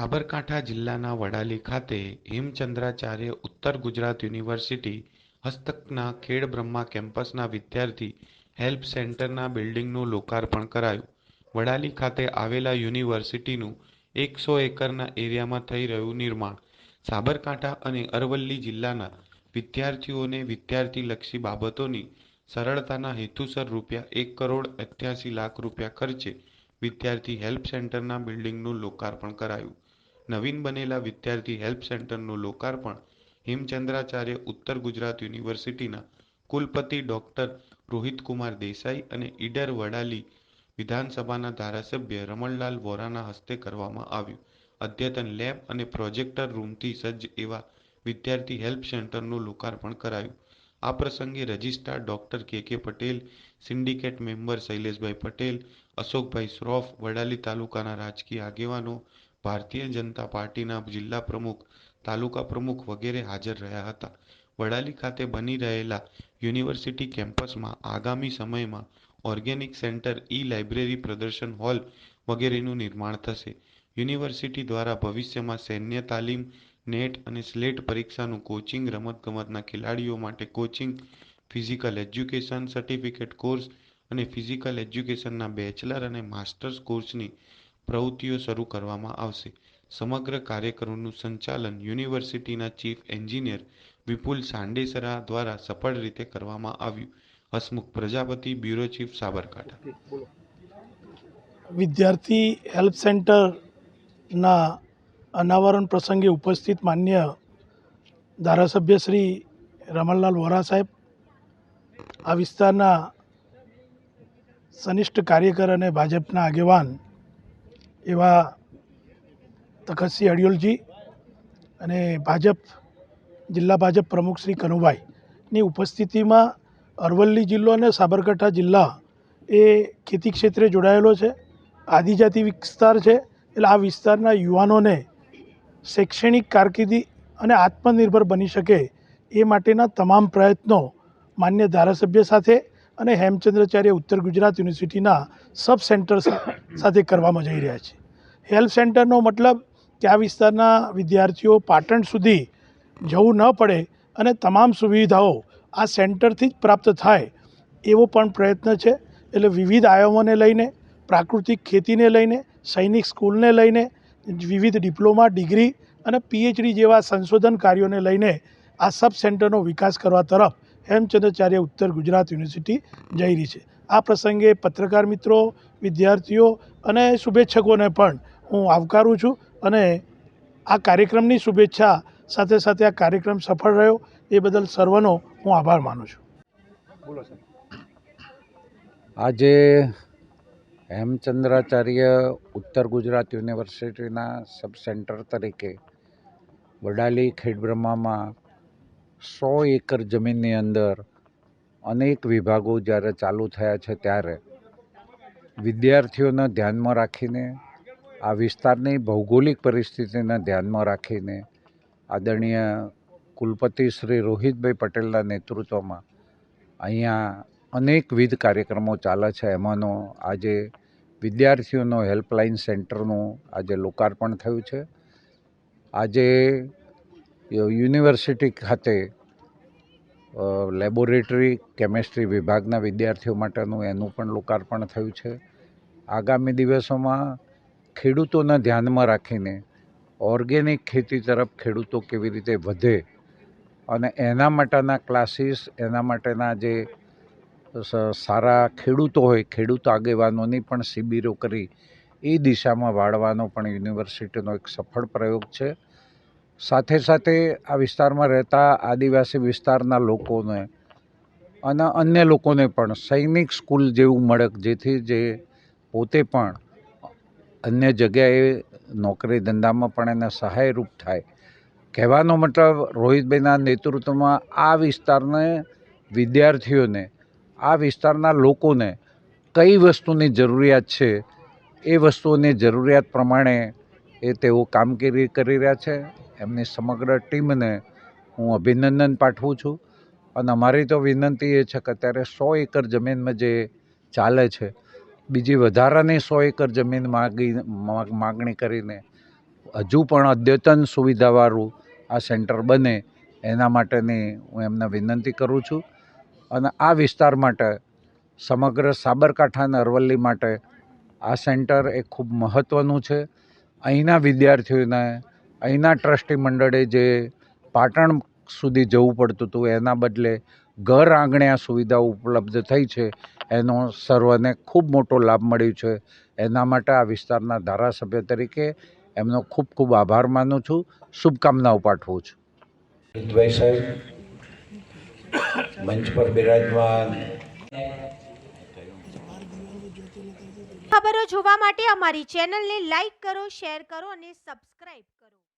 સાબરકાંઠા જિલ્લાના વડાલી ખાતે હેમચંદ્રાચાર્ય ઉત્તર ગુજરાત યુનિવર્સિટી હસ્તકના ખેડબ્રહ્મા કેમ્પસના વિદ્યાર્થી હેલ્પ સેન્ટરના બિલ્ડિંગનું લોકાર્પણ કરાયું. વડાલી ખાતે આવેલા યુનિવર્સિટીનું એકસો એકરના એરિયામાં થઈ રહ્યું નિર્માણ. સાબરકાંઠા અને અરવલ્લી જિલ્લાના વિદ્યાર્થીઓને વિદ્યાર્થીલક્ષી બાબતોની સરળતાના હેતુસર રૂપિયા એક કરોડ અઠ્યાસી લાખ રૂપિયા ખર્ચે વિદ્યાર્થી હેલ્પ સેન્ટરના બિલ્ડિંગનું લોકાર્પણ કરાયું. નવીન બનેલા વિદ્યાર્થી હેલ્પ સેન્ટરનું લોકાર્પણ હિમચંદ્રાચાર્ય ઉત્તર ગુજરાત યુનિવર્સિટીના કુલપતિ ડોક્ટર રોહિતકુમાર દેસાઈ અને ઈડર વડાલી વિધાનસભાના ધારાસભ્ય રમણલાલ વોરાના હસ્તે કરવામાં આવ્યું. અદ્યતન લેબ અને પ્રોજેક્ટર રૂમથી સજ્જ એવા વિદ્યાર્થી હેલ્પ સેન્ટરનું લોકાર્પણ કરાયું. આ પ્રસંગે registrar doctor K K Patel, syndicate member Shaileshbhai Patel, Ashokbhai Shroff, Vadali તાલુકાના રાજકીય આગેવાનો ભારતીય જનતા પાર્ટીના જિલ્લા પ્રમુખ, તાલુકા પ્રમુખ વગેરે હાજર રહ્યા હતા. વડાલી ખાતે બની રહેલા યુનિવર્સિટી કેમ્પસમાં આગામી સમયમાં ઓર્ગેનિક સેન્ટર ઈ લાઇબ્રેરી પ્રદર્શન હોલ વગેરેનું નિર્માણ થશે. યુનિવર્સિટી દ્વારા ભવિષ્યમાં સૈન્ય તાલીમ, નેટ અને સ્લેટ પરીક્ષાનું કોચિંગ, રમતગમતના ખેલાડીઓ માટે coaching, physical education certificate course અને ફિઝિકલ એજ્યુકેશનના બેચલર અને માસ્ટર્સ કોર્સની પ્રવૃત્તિઓ શરૂ કરવામાં આવશે. સમગ્ર કાર્યક્રમનું સંચાલન યુનિવર્સિટીના ચીફ એન્જિનિયર વિપુલ સાંડેસરા દ્વારા સફળ રીતે કરવામાં આવ્યું. Hasmukh Prajapati, bureau chief Sabarkantha. વિદ્યાર્થી હેલ્પ સેન્ટરના અનાવરણ પ્રસંગે ઉપસ્થિત માન્ય ધારાસભ્ય શ્રી રમણલાલ વોરા સાહેબ. આ વિસ્તારના સનિષ્ઠ કાર્યકર અને ભાજપના આગેવાન એવા તખતસિંહ અડિયોલજી અને ભાજપ, જિલ્લા ભાજપ પ્રમુખ શ્રી કનુભાઈની ઉપસ્થિતિમાં અરવલ્લી જિલ્લો અને સાબરકાંઠા જિલ્લા એ ખેતી ક્ષેત્રે જોડાયેલો છે, આદિજાતિ વિસ્તાર છે, એટલે આ વિસ્તારના યુવાનોને શૈક્ષણિક કારકિર્દી અને આત્મનિર્ભર બની શકે એ માટેના તમામ પ્રયત્નો માન્ય ધારાસભ્ય સાથે અને હેમચંદ્રાચાર્ય ઉત્તર ગુજરાત યુનિવર્સિટીના સબ સેન્ટર સાથે કરવામાં જઈ રહ્યા છે. હેલ્પ સેન્ટરનો મતલબ કે આ વિસ્તારના વિદ્યાર્થીઓ પાટણ સુધી જવું ન પડે અને તમામ સુવિધાઓ આ સેન્ટરથી જ પ્રાપ્ત થાય એવો પણ પ્રયત્ન છે. એટલે વિવિધ આયામોને લઈને, પ્રાકૃતિક ખેતીને લઈને, સૈનિક સ્કૂલને લઈને, વિવિધ ડિપ્લોમા, ડિગ્રી અને પીએચડી જેવા સંશોધન કાર્યોને લઈને આ સબ સેન્ટરનો વિકાસ કરવા તરફ હેમચંદ્રાચાર્ય ઉત્તર ગુજરાત યુનિવર્સિટી જઈ રહી છે. આ પ્રસંગે પત્રકાર મિત્રો, વિદ્યાર્થીઓ અને શુભેચ્છકોને પણ હું આવકારું છું અને આ કાર્યક્રમની શુભેચ્છા સાથે સાથે આ કાર્યક્રમ સફળ રહ્યો એ બદલ સર્વનો હું આભાર માનું છું. બોલો આજે હેમચંદ્રાચાર્ય ઉત્તર ગુજરાત યુનિવર્સિટીના સબ સેન્ટર તરીકે વડાલી ખેડબ્રહ્મામાં સો એકર જમીનની અંદર અનેક વિભાગો જ્યારે ચાલુ થયા છે ત્યારે વિદ્યાર્થીઓને ધ્યાનમાં રાખીને, આ વિસ્તારની ભૌગોલિક પરિસ્થિતિને ધ્યાનમાં રાખીને આદરણીય કુલપતિ શ્રી રોહિતભાઈ પટેલના નેતૃત્વમાં અહીંયા અનેકવિધ કાર્યક્રમો ચાલે છે. એમાંનો આજે વિદ્યાર્થીઓનો હેલ્પલાઇન સેન્ટરનું આજે લોકાર્પણ થયું છે. આજે યુનિવર્સિટી ખાતે લેબોરેટરી કેમેસ્ટ્રી વિભાગના વિદ્યાર્થીઓ માટેનું એનું પણ લોકાર્પણ થયું છે. આગામી દિવસોમાં ખેડૂતોને ધ્યાનમાં રાખીને ઓર્ગેનિક ખેતી તરફ ખેડૂતો કેવી રીતે વધે અને એના માટેના ક્લાસીસ એના માટેના જે સારા ખેડૂતો હોય, ખેડૂત આગેવાનોની પણ શિબિરો કરી એ દિશામાં વાળવાનો પણ યુનિવર્સિટીનો એક સફળ પ્રયોગ છે. સાથે સાથે આ વિસ્તારમાં રહેતા આદિવાસી વિસ્તારના લોકોને અને અન્ય લોકોને પણ સૈનિક સ્કૂલ જેવું મળે જેથી જે પોતે પણ અન્ય જગ્યાએ નોકરી ધંધામાં પણ એને સહાયરૂપ થાય. કહેવાનો મતલબ, રોહિતભાઈના નેતૃત્વમાં આ વિસ્તારને વિદ્યાર્થીઓને, આ વિસ્તારના લોકોને કઈ વસ્તુની જરૂરિયાત છે, એ વસ્તુઓની જરૂરિયાત પ્રમાણે એ તેઓ કામગીરી કરી રહ્યા છે. એમની સમગ્ર ટીમને હું અભિનંદન પાઠવું છું. અને અમારી તો વિનંતી એ છે કે અત્યારે સો એકર જમીનમાં જે ચાલે છે, બીજી વધારાની સો એકર જમીન માગી માગણી કરીને હજુ પણ અદ્યતન સુવિધાવાળું આ સેન્ટર બને, એના માટેની હું એમને વિનંતી કરું છું. અને આ વિસ્તાર માટે, સમગ્ર સાબરકાંઠા અને અરવલ્લી માટે આ સેન્ટર એ ખૂબ મહત્ત્વનું છે. અહીંના વિદ્યાર્થીઓને અહીંના ટ્રસ્ટી મંડળે જે પાટણ સુધી જવું પડતું હતું એના બદલે ઘર આંગણે આ સુવિધા ઉપલબ્ધ થઈ છે એનો સર્વને ખૂબ મોટો લાભ મળ્યો છે. એના માટે આ વિસ્તારના ધારાસભ્ય તરીકે એમનો ખૂબ ખૂબ આભાર માનું છું. શુભકામનાઓ પાઠવું છું. હિતભાઈ સાહેબ મંચ પર બિરાજમાન. ખબરો જોવા માટે અમારી ચેનલને લાઈક કરો શેર કરો અને સબસ્ક્રાઇબ કરો.